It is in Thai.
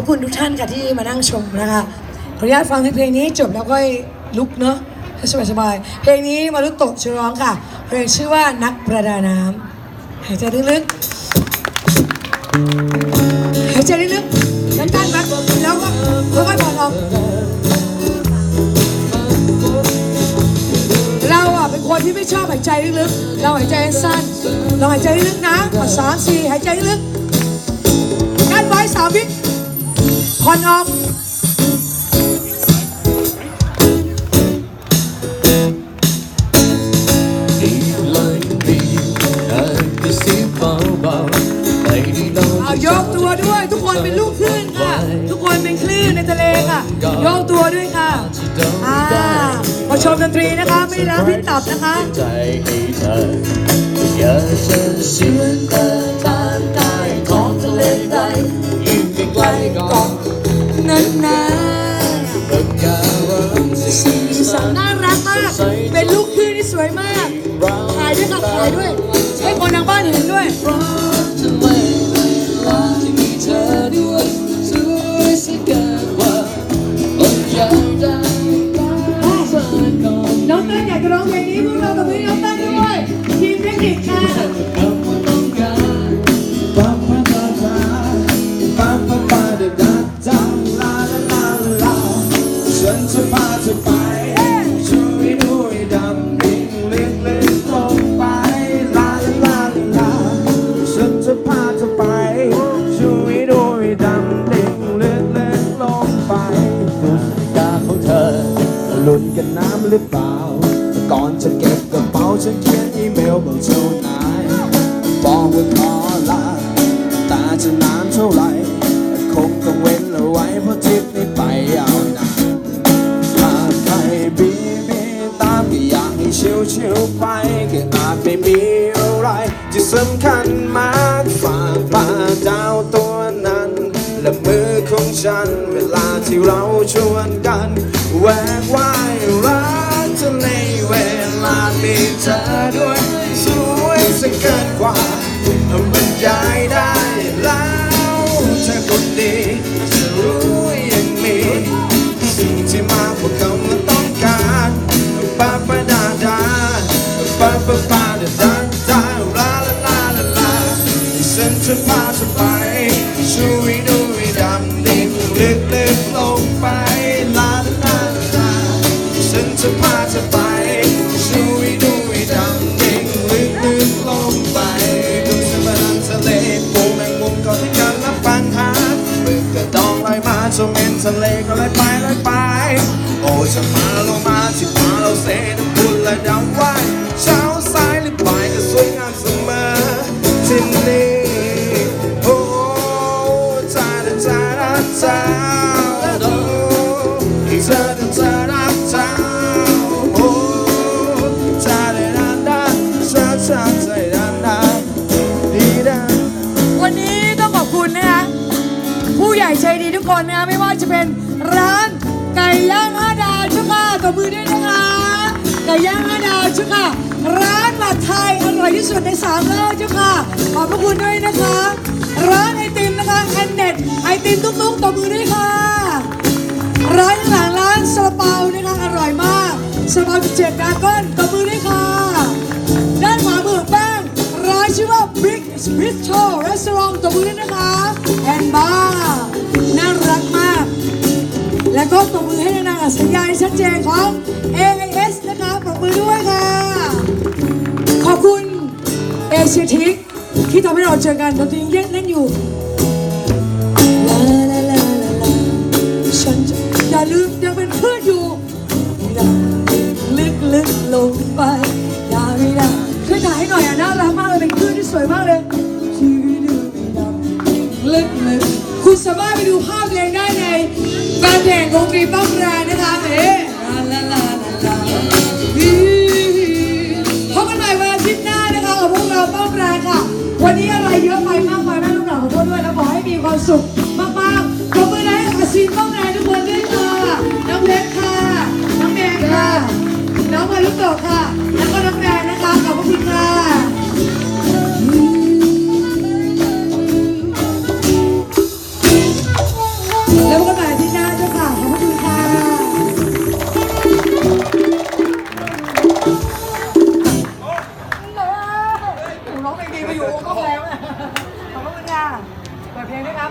อบคุณทุกท่านค่ะที่มานั่งชมนะคะขออนุญาตฟังเพลงนี้จบแล้วก็ลุกเนาะให้สบายๆเพลงนี้มารุโตะชื่อร้องค่ะ เพลงชื่อว่านักประดาน้ำหายใจลึกๆหายใจลึกๆดันๆแบบแล้วก็ค่อยๆผ่อนออกเราอะเป็นคนที่ไม่ชอบหายใจลึกๆเราหายใจสั้นเราหายใจลึกนะก่อสามสี่หายใจลึกๆกั้นไว้สามวิ ผ่อนออกอีกเลยดีเดินกระซิบเบาๆไม่ได้นอนเอายกตัวด้วย ทุกคนเป็นลูกคลื่นค่ะ ทุกคนเป็นคลื่นในทะเลค่ะ ยกตัวด้วยค่ะอ่าพอชมดนตรีนะคะ ไม่ได้รับพิษตับนะคะ ใจให้เธออยากจะชวนเธอทาาก เป็นลูกคลื่นที่สวยมาก ถ่ายด้วยค่ะถ่ายด้วย ให้คนทางบ้านเห็นด้วยเพราะทะเลเวลาที่มีเธอด้วยสวยสักเกินกว่าคนอยากได้รักเธอก่อนองเต้นอยากจะร้องเพลงนี้พวกเราตบพี่น้องเต้นด้วย ทีมเทคนิคค่ะ น้ำหรือเปล่า ก่อนจะเก็บกระเป๋าฉันเขียนอีเมลบอกเจ้านายบอกว่าขอลาตาจะนานเท่าไหร่คงต้องเว้นเอาไว้เพราะทริปนี้ไปยาวนานหากใครบีบีตามก็อยากให้ชิวชิวไปก็อาจไม่มีอะไรที่สำคัญมากฝากพาดาวตัวนั้น และมือของฉัน เวลาที่เราชวนกันแหวกว่า ปาปาปาดาดาดาลาลาลาลาลาฉันจะพาเธอไปช่วยด้วยดำดิ่งลึกลึกลงไปลาลาลาลาฉันจะพาเธอไปช่วยด้วยดำดิ่งลึกลึกลงไปดูสะพานทะเลปูแมงมุมก็ที่กันและปัญหาเมื่อกกระดองลอยมาจมเห็นทะเลก็เลยไปเลยไป โอ้จะมา วันนี้ต้องขอบคุณนะคะผู้ใหญ่ใจดีทุกคนนะคะไม่ว่าจะเป็นร้านไก่ย่างห้าดาวชุกค่ะตบมือด้วยนะคะไก่ย่างห้าดาวชุกค่ะร้านผัดไทยอร่อยที่สุดในสามโลกเจ้าค่ะขอบพระคุณด้วยนะคะ ร้านไอติมนะคะแอนเน็ตไอติมตุ๊กๆตบมือด้วยค่ะ ดดาก้อนตบมือด้วยค่ะ ด้านขวามือแป้งร้านชื่อว่า Big Bistro Restaurant ตบมือด้วยนะคะแอนบาร์น่ารักมาก และก็ตบมือให้นางสัญญาณชัดเจนของ AIS นะคะปรบมือด้วยค่ะ ขอบคุณเอเชียทิกที่ทำให้เราเจอกันดนตรียังเล่นอยู่ มากเลยชีวิตดูเล็กเลยคุณสามารถไปดูภาพเองได้ในแฟนเพจวงดนตรีป้อมแรงนะคะเอ๊ลาลาลาลาพบกันใหม่วันอาทิตย์หน้านะคะกับพวกเราป้อมแรงค่ะ วันนี้อะไรเยอะไปมากไปแม่ลูกหลานขอโทษด้วยแล้วขอให้มีความสุขมากๆขอบคุณนะอาซีนป้อมแรงทุกคนด้วยค่ะน้องเพชรค่ะ น้องแดงค่ะ น้องมารุโตค่ะ